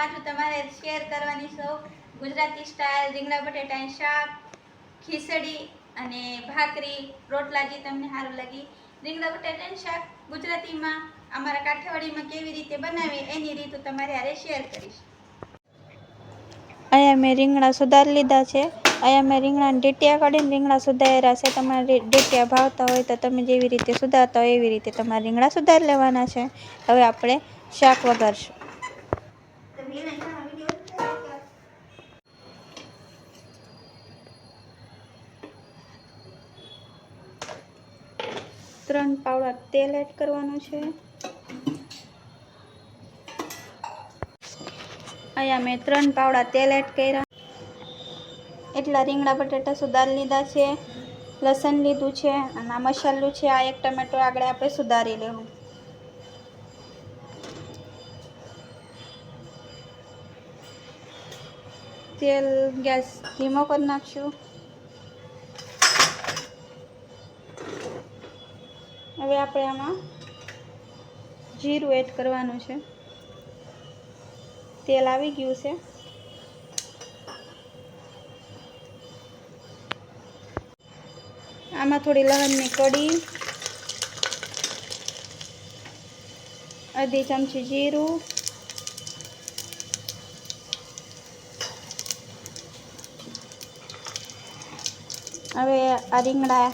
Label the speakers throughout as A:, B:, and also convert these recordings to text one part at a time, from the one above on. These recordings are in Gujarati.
A: આજે તમારે શેર કરવાની સૌ ગુજરાતી સ્ટાઇલ રીંગણા બટેટાની શાક, ખીચડી અને ભાખરી, રોટલા જે તમને સારું લાગી. રીંગણા બટેટાની શાક ગુજરાતીમાં અમારા કાઠિયાવાડીમાં કેવી રીતે બનાવી એની રીત તમારે હારે શેર કરીશ.
B: અહીંયા મેં રીંગણા સુધારી લીધા છે. અહીંયા મેં રીંગણાને ડેટિયા કાઢીને રીંગણા સુધાર્યા છે. તમારે ડેટિયા ભાવતા હોય તો તમે જેવી રીતે સુધારતા હોય એવી રીતે તમારે રીંગણા સુધારી લેવાના છે. હવે આપણે શાક વઘારશું. ત્રણ પાવડા તેલ એડ કરવાનું છે. અહીંયા મેં ત્રણ પાવડા તેલ એડ કર્યા. એટલા રીંગણા, બટાટા સુધારી લીધા છે, લસણ લીધું છે, અને આ મસાલું છે, આ એક ટમેટો આગળ આપણે સુધારી લેવું. તેલ ગેસ ધીમો કરી નાખશું. હવે આપણે આમાં જીરું એડ કરવાનું છે. તેલ આવી ગયું છે. આમાં થોડી લવણની કડી, અડધી ચમચી જીરું, હવે આ રીંગણા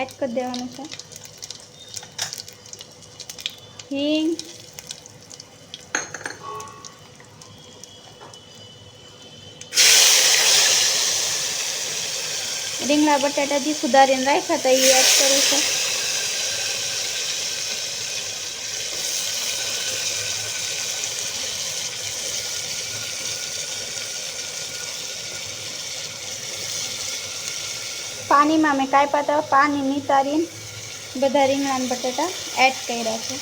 B: એડ કરી દેવાનું છે. હિંગ રીંગણા, બટાટા જે સુધારીને રાખ્યા હતા, એ એડ કરું છું. પાણીમાં મેં કાંઈ પાતા પાણી નિતારીને બધા રીંગણા બટાટા એડ કર્યા છે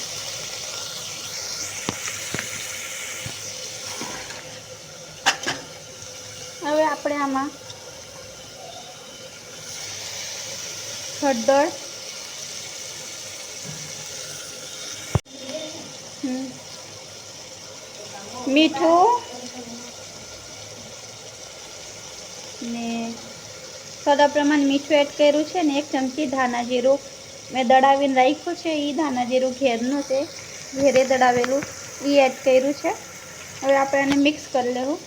B: હવે આપણે આમાં? હળદર. મીઠું. ને થોડા પ્રમાણે મીઠું એડ કર્યું છે ને એક ચમચી ધાણા જીરું. મેં દળાવીને રાખ્યું છે એ ધાણા જીરું ઘેરનું છે. ઘેરે દળાવેલું એ એડ કર્યું છે. હવે આપણે આને મિક્સ કરી લેવું.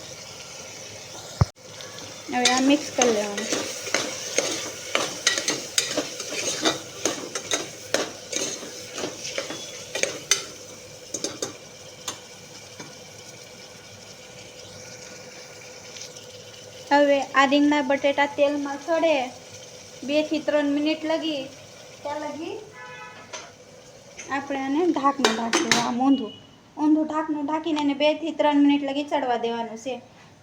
B: હવે આ મિક્સ કરી લેવાનું. હવે આ રીંગણા બટેટા તેલમાં છોડે બેથી ત્રણ મિનિટ લગી, ત્યાં લગી આપણે આને ઢાંકણું ઢાંકીશું આમ ઊંધું. ઊંધું ઢાંકણું ઢાંકીને એને બેથી ત્રણ મિનિટ લગી ચડવા દેવાનું છે.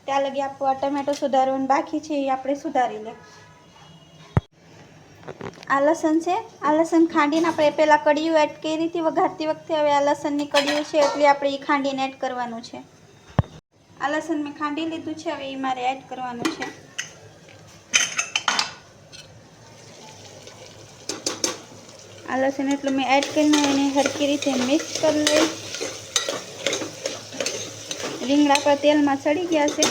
B: ત્યાં લગી આપવા ટમેટો સુધારવાનું બાકી છે, એ આપણે સુધારી લે. આ લસણ છે. આ લસણ ખાંડીને આપણે પહેલાં કડિયું એડ કરી હતી, વઘારતી વખતે. હવે આ લસણની કડિયું છે, એટલે આપણે એ ખાંડીને એડ કરવાનું છે. આ લસણ મેં ખાંડી લીધું છે, હવે એ મારે એડ કરવાનું છે. આ લસણ એટલું મેં એડ કરીને એને હરકી રીતે મિક્સ કરી લઈ રીંગણા પર તેલમાં સડી ગયા છે.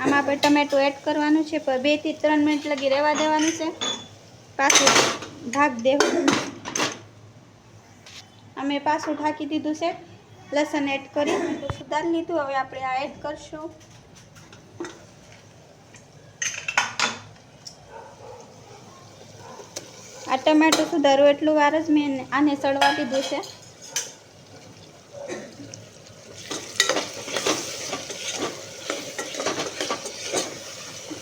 B: આમાં આપણે ટમેટું એડ કરવાનું છે, પણ બેથી ત્રણ મિનિટ લગી રહેવા દેવાનું છે. પાછું ઢાંક દેવું. અમે પાછું ઢાંકી દીધું છે. લસણ એડ કરી સુધારી લીધું. હવે આપણે આ એડ કરશું. આ ટમેટું સુધારું એટલું વાર જ મેં આને સળવા દીધું છે.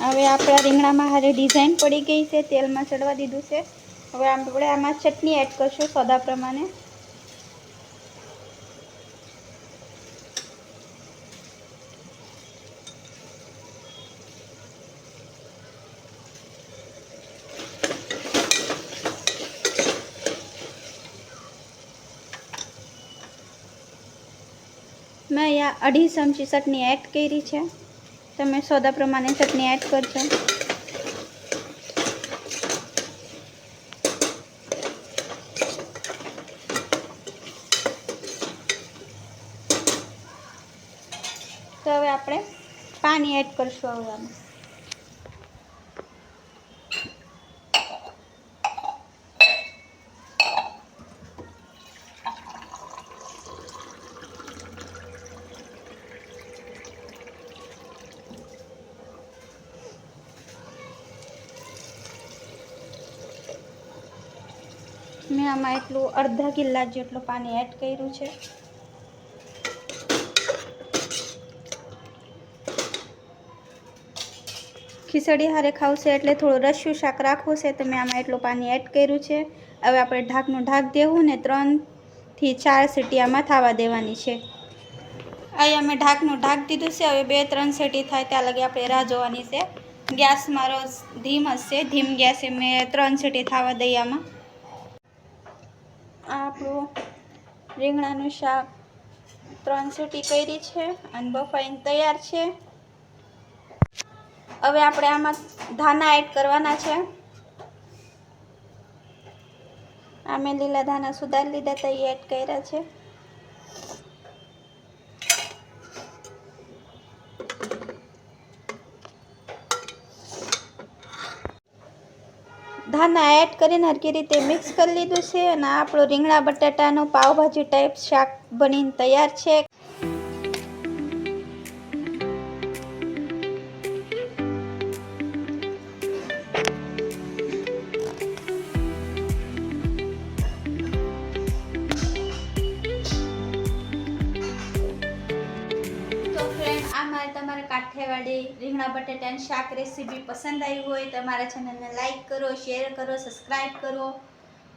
B: હવે આપણા રીંગણામાં હારે ડિઝાઇન પડી ગઈ છે, તેલમાં ચડવા દીધું છે. હવે આપણે આમાં ચટણી એડ કરશું સોદા પ્રમાણે. મેં અહીંયા અઢી ચમચી ચટણી એડ કરી છે. તમે સોદા પ્રમાણે ચટણી એડ કરજો. તો હવે આપણે પાણી એડ કરશું હવે આમાં એટલું અડધા કિલ્લા જેટલું પાણી એડ કર્યું છે. ખીચડી હારે ખાવશે એટલે થોડું રસ્યું શાક રાખવું છે, તો મેં આમાં એટલું પાણી એડ કર્યું છે. હવે આપણે ઢાંકનું ઢાંક દેવું ને ત્રણથી ચાર સીટી આમાં થવા દેવાની છે. અહીંયા મેં ઢાંકનું ઢાંક દીધું છે, હવે બે ત્રણ સીટી થાય ત્યાં લગી આપણે રાહ જોવાની છે. ગેસ મારો ધીમ જ છે, ધીમ ગેસે મેં ત્રણ સીટી થવા દઈ આમાં. આ આપણું રીંગણાનું શાક ત્રણ સીટી કરી છે અને બફાઈને તૈયાર છે. હવે આપણે આમાં ધાના એડ કરવાના છે. આ મેં લીલા ધાના સુધારી લીધા તો એ એડ કર્યા છે. ધાના એડ કરીને હરકી રીતે મિક્સ કરી લીધું છે અને આપણું રીંગણા બટાટાનું પાવભાજી ટાઈપ શાક બનીને તૈયાર છે. કાઠિયાવાડી રીંગણા બટાટાની શાક રેસીપી પસંદ આવી હોય તો મારા ચેનલને લાઇક કરો, શેર કરો સબસ્ક્રાઈબ કરો.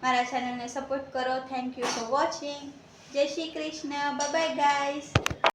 B: મારા ચેનલને સપોર્ટ કરો. Thank you for watching. જય શ્રી કૃષ્ણ. By guys